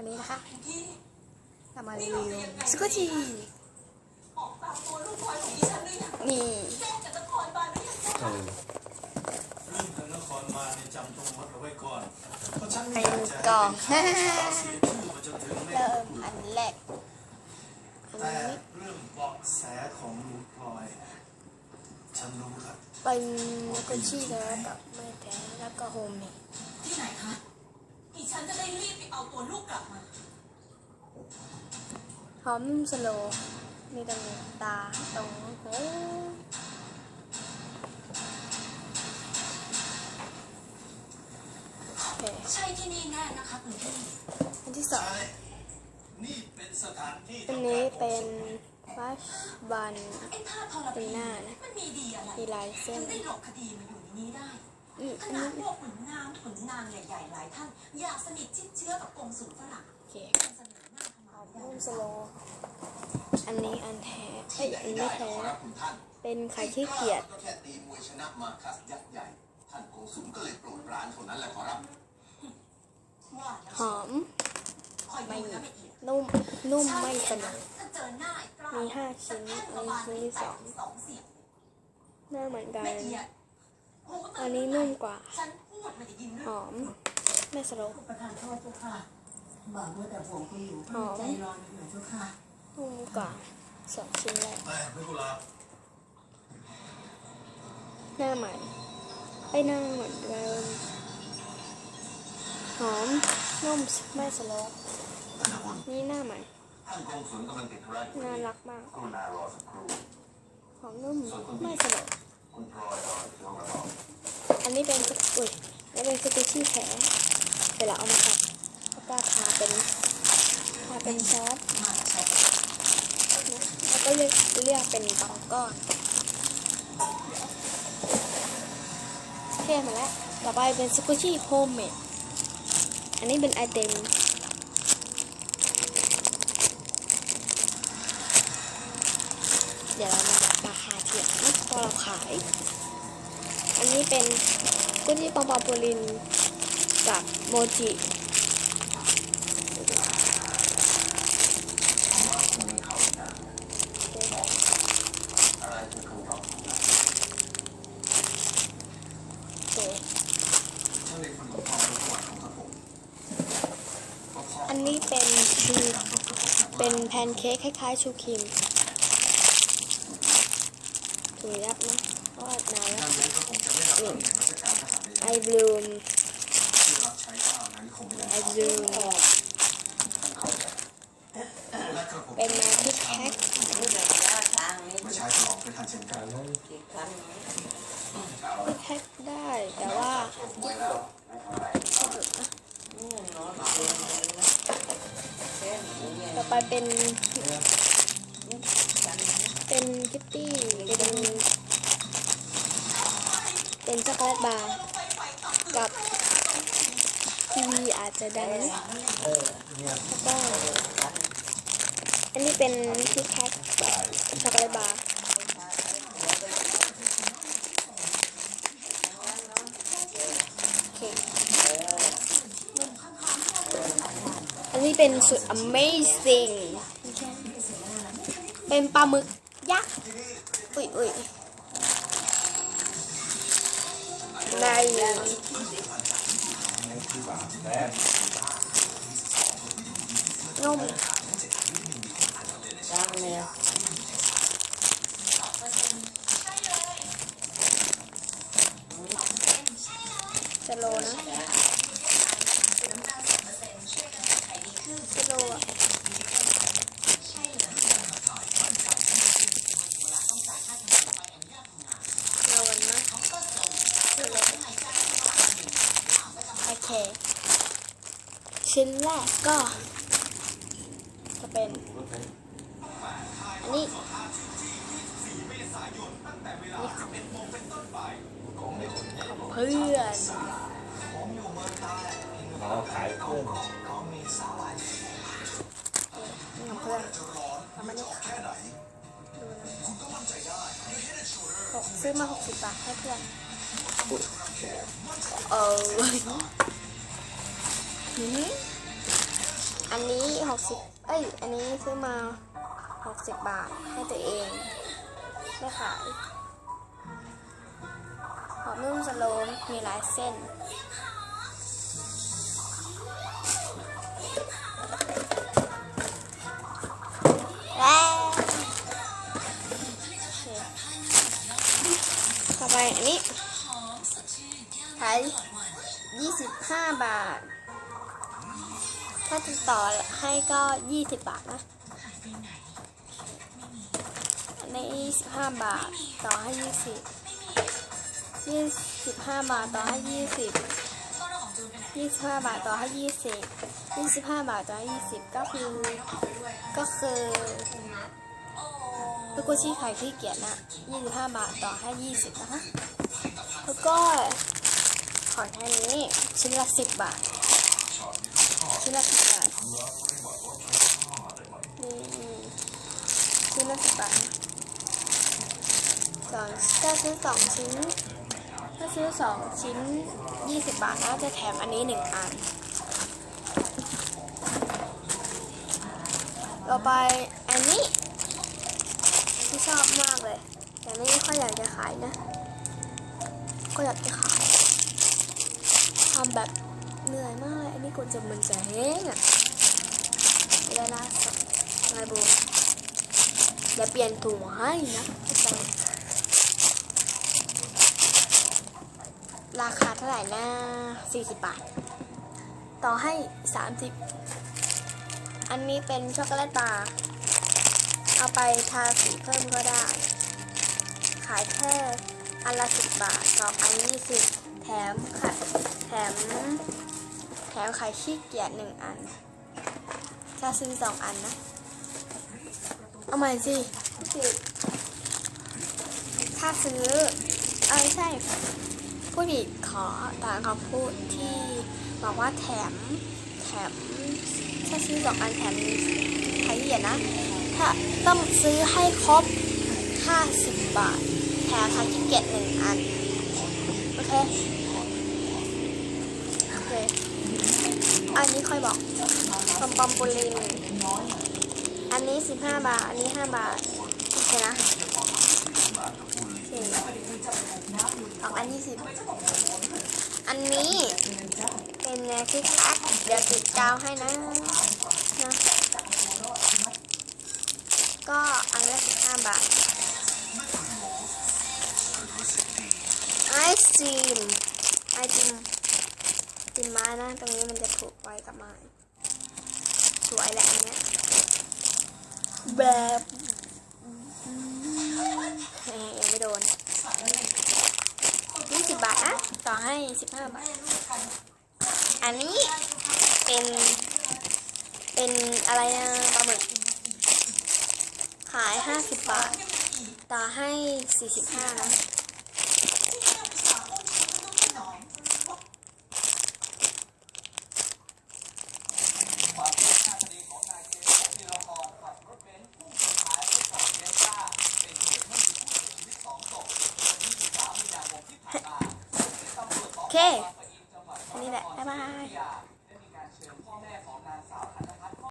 วันนี้นะคะพี่เรามารีวิวสกุชีออกตามตัวลูกพลอยของดิฉันหรือยังนี่แจ้งจากนครบาลหรือยังจ๊ะเออเรื่องทางนครมาในยจำตรงมัดเอาไว้ก่อนเพราะฉันไม่เป็อนยากจะกล่องให้เป็นข่าวเสียชื่อมาจนถึงแม่เริ่มอันแรกอันแต่นี้เรื่องเบาะแสของลุงพลอยฉันรู้ครับเป็นสกุชีแล้วกับไม่แท้แล้วก็โฮมเมดที่ไหนคะ ดิฉันจะได้รีบไปเอาตัวลูกกลับมาหอมนุ่มสโลว์มีตรงตาตรงหูโอเคใช่ที่นี่แน่นะคะคุณพี่อันที่สองใช่นี่เป็นสถานที่อันนี้เป็นฟัชบันไอ้ผ้าทรเป็พีนหน้านะมันมีดีอะไรมีลายเส้น ถึงได้หลบคดีมาอยู่ในนี้ได้นี่ ขอันนานี้ดพวกขุนนางขุนนางใหญ่ๆหลายท่าน อยากสนิทชิดเชื้อกับกงสุลฝรั่งโอเคยังเสนอหน้าเข้าหอมามไม่ได้นุ่มสโลว์อันนี้อันแท้เอ้ยอันไม่แท้ครับคุณท่านเป็นไข่ขี้เกียจก็แค่ตีมวยชนะมาคัสยักษ์ใหญ่ ท่านกงสุลก็เลยโปรดปรานเท่านั้นแหละขอรับว่าแล้วหอมคอยดูนะไม่เอียดนุ่มนุ่มไม่สนุกถ้าเจอหน้าไอ้กล้ามีห้าชิ้นอันนี้ชิ้นที่สองสองเสียงหน้าเหมือนกันไม่เอียดโก็เตือันนี้นุ่มกว่าฉันพูดไม่ได้ยินเรื่หองอม ไม่สโลว์ประธานโทษเจ้าค่ะบอกว่าแต่ผมคุณอยู่หอมใจร้อนอยู่เจ้าค่ะนุ่มกว่าสองชิ้นแรกแต่ไม่กุลาบหน้าใหม่ไอ้ยหน้าเหมือนเดิม หอม นุ่ม ไม่สโลว์ท่านคุณนี่หน้าใหม่ท่านกงสุลกำลังติดธุระอยู่น่ารักมากกรุณารอสักครู่หอมนุ่ม ไม่สโลว์ นี้เป็นอุ้ยแล้วเป็นสกุชี่แท้เดี๋ยวเราเอามาตัดแล้วก็ทาเป็นทาเป็นซอสแล้วก็เรียกเรียกเป็นบางก้อนเท่มาแล้วต่อไปเป็นสกุชี่โฮมเมดอันนี้เป็นไอเต็มเดี๋ยวเรามาบอกราคาเทียบนะพอเราขาย อันนี้เป็นกุจิปองปองปูลินกับโมจิว่ากโมจิอันนี้เป็นเป็นแพนเค้กคล้ายๆชูครีมถุงยับนะ ไม่รับตำแหน่งราชการทหารเลยไอบลูมที่รับใช้เจ้านานิคมเป็นไอบลูมและกระผมเป็นมาที่แพ็คนี่เดี๋ยวย่าทางนี้มาใช้ฉลองเป็นทันเช่นกันอีกครั้งนี้แพ็คได้แต่ว่าโชคหวยแล้วไม่เท่าไหร่นี่เนาะเรียนเลยนะเส้นเนี่ยต่อไปเป็นกันเป็นคิตตี้เป็น เป็นช็อกโกแลตบาร์กับทีวีอาจจะดังนิดเออแล้วก็อันนี้เป็นคิดแคทช็อกโกแลตบาร์โอเคอันนี้เป็นสุด amazing เป็นปลาหมึกยักษ์ อุ้ยอุ้ย ในนุ่ม จังเนี่ย สโลนะสโลอะโลนนะสโลโอ เค ชิ้นแรกก็ จะเป็น อันนี้ของเพื่อนเราขายเพิ่มนี่ของเพื่อนเอามานี่ค่ะดูนะหกซื้อมาหกสิบบาทให้เพื่อนเออ อันนนี้หกสิบเอ้ย อันนี้ซื้อมาหกสิบบาทให้ตัวเอง ไม่ขาย หอมนุ่มสโลมมีหลายเส้น ถ้าติดต่อให้ก็20บาทนะอันนี้25บาทต่อให้20 25บาทต่อให้20 25บาทต่อให้20 25บาทต่อให้20ก็คือก็คือลูกกุชี่ไข่ที่เกียจนะ25บาทต่อให้20นะคะแล้วก็ของแค่นี้ชิ้นละ10บาท ชิ้นละ10บบาทนี่ชิ้นละ10บบาทสองถ้าซื้อ2ชิ้น ถ้าซื้อ2ชิ้น20บบาทนะจะแถมอันนี้1อัน ต่อไปอันนี้ที่ชอบมากเลย แต่ไม่ค่อยอยากจะขายนะ ก็อยากจะขายทำแบบ เหนื่อยมากเลยอันนี้กูจะมันจะแห้งอะไม่ได้ล่าสุดไงบูเดี๋ยวเปลี่ยนถุงให้นะราคาเท่าไหร่นะ40 บาท ต่อให้ 30 อันนี้เป็นช็อกโกแลตบาร์เอาไปทาสีเพิ่มก็ได้ ขายแค่อันละสิบบาทสองอันยี่สิบแถมไข่แถม แถมไข่ขี้เกียจหนึ่งอันถ้าซื้อสองอันนะ เอาใหม่สิถ้าซื้อเอ้ใช่ผู้ผิดขอตามคำพูดที่บอกว่าแถมแถมถ้าซื้อสองอันแถมไข่เกียจนะ ถ้าต้องซื้อให้ครบ50 บาท แถมไข่ขี้เกียจหนึ่งอัน โอเค โอเค อันนี้ค่อยบอกปอมปอมปูลินอันนี้15บห้าบาท อันนี้5บาทโอเคนะโอเคออกอันนี้สิบอันนี้เป็นแนวคิกคักเดี๋ยวติดกาวให้นะนะก็อันละ15บาทไอศครีม ติมไม้นะ ตรงนี้มันจะผูกไว้กับไม้สวยแหละอันเนี้ยแบบแหมยังไม่โดน20บาทนะต่อให้15บาท อันนี้เป็นเป็นอะไรนะปลาหมึก ขาย50บาท ต่อให้45นะ